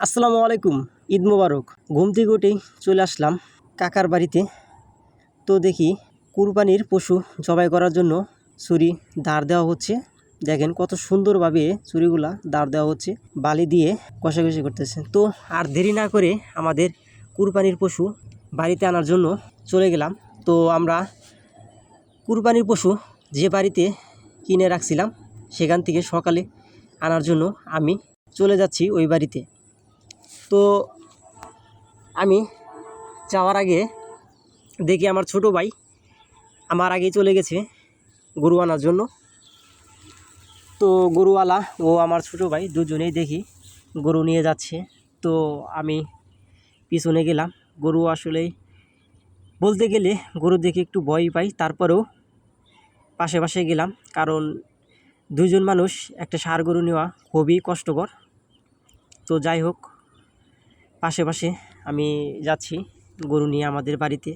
আসসালামু আলাইকুম, ঈদ মোবারক। ঘুম থেকে উঠেই চলে আসলাম কাকার বাড়িতে। তো দেখি কুরবানির পশু জবাই করার জন্য ছুরি দাঁড় দেওয়া হচ্ছে। দেখেন কত সুন্দরভাবে চুরিগুলা দাঁড় দেওয়া হচ্ছে, বালি দিয়ে কষাকষি করতেছে। তো আর দেরি না করে আমাদের কুরবানির পশু বাড়িতে আনার জন্য চলে গেলাম। তো আমরা কুরবানির পশু যে বাড়িতে কিনে রাখছিলাম, সেখান থেকে সকালে আনার জন্য আমি চলে যাচ্ছি ওই বাড়িতে। তো আমি যাওয়ার আগে দেখি আমার ছোট ভাই আমার আগেই চলে গেছে গরু আনার জন্য। তো গরুওয়ালা ও আমার ছোট ভাই দুজনেই দেখি গরু নিয়ে যাচ্ছে। তো আমি পিছনে গেলাম। গরু আসলেই বলতে গেলে গরু দেখে একটু ভয় পাই। তারপরেও পাশে পাশে গেলাম। কারণ দুইজন মানুষ একটা সার গরু নেওয়া খুবই কষ্টকর। তো যাই হোক পাশে পাশে আমি যাচ্ছি, গরু নিয়ে আমাদের বাড়িতে।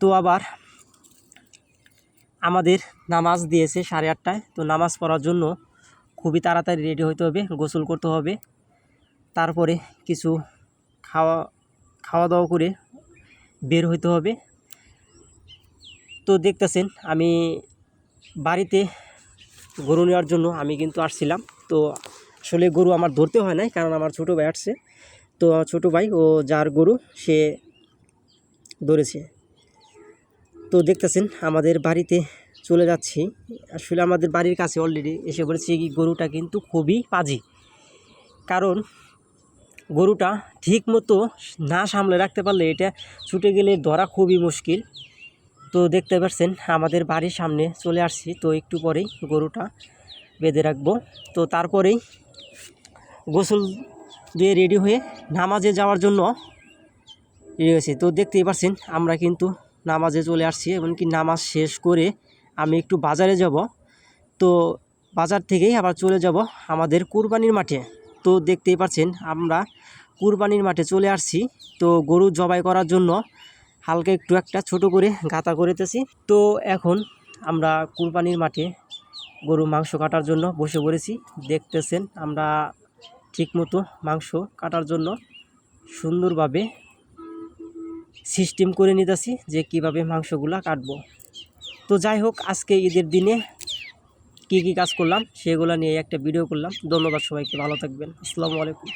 তো আবার আমাদের নামাজ দিয়েছে সাড়ে আটটায়। তো নামাজ পড়ার জন্য খুবই তাড়াতাড়ি রেডি হতে হবে, গোসল করতে হবে। তারপরে কিছু খাওয়া খাওয়া দাওয়া করে বের হইতে হবে। তো দেখতেছেন, আমি বাড়িতে গরু নেওয়ার জন্য আমি কিন্তু আসছিলাম। তো আসলে গরু আমার ধরতে হয় নাই, কারণ আমার ছোটো ভাই আসছে। তো আমার ছোটো ভাই, ও যার গরু সে ধরেছে। তো দেখতেছেন, আমাদের বাড়িতে চলে যাচ্ছি। আসলে আমাদের বাড়ির কাছে অলরেডি এসে পড়েছে এই গরুটা কিন্তু খুবই পাজি। কারণ গরুটা ঠিক মতো না সামলে রাখতে পারলে এটা ছুটে গেলে ধরা খুবই মুশকিল। তো দেখতে পাচ্ছেন, আমাদের বাড়ির সামনে চলে আসছি। তো একটু পরেই গরুটা বেঁধে রাখব। তো তারপরেই গোসল দিয়ে রেডি হয়ে নামাজে যাওয়ার জন্য রেডি হয়েছি। তো দেখতেই পাচ্ছেন আমরা কিন্তু নামাজে চলে আসছি এমনকি নামাজ শেষ করে আমি একটু বাজারে যাব। তো বাজার থেকেই আবার চলে যাব আমাদের কুরবানির মাঠে। তো দেখতেই পাচ্ছেন আমরা কুরবানির মাঠে চলে আসছি। তো গরু জবাই করার জন্য হালকা একটু একটা ছোট করে গাঁথা করেতেছি। তো এখন আমরা কুরবানির মাঠে গরু মাংস কাটার জন্য বসে পড়েছি। দেখতেছেন, আমরা ঠিকমতো মাংস কাটার জন্য সুন্দরভাবে সিস্টেম করে নিতেছি যে কীভাবে মাংসগুলো কাটবো। তো যাই হোক, আজকে ঈদের দিনে কি কি কাজ করলাম সেগুলো নিয়ে একটা ভিডিও করলাম। ধন্যবাদ সবাইকে, ভালো থাকবেন। আসসালামু আলাইকুম।